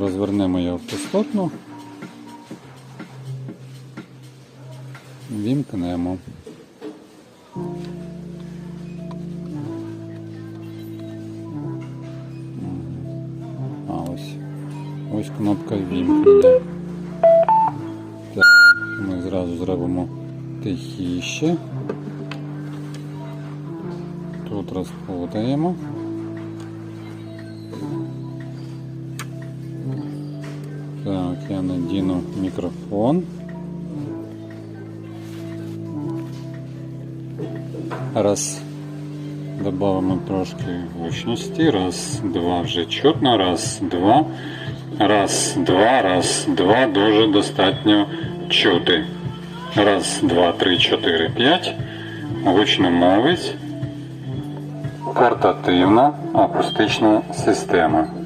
Розвернемо її автостопну. Вімкнемо. А ось. Ось кнопка вімкнення. Так, ми зразу зробимо тихіше. Тут розплутаємо. Так, я надіну мікрофон. Раз. Добавимо трошки гучності. Раз, два, вже чутно. Раз, два. Раз, два, раз, два. Дуже достатньо чути. Раз, два, три, чотири, п'ять. Гучномовець. Портативна акустична система.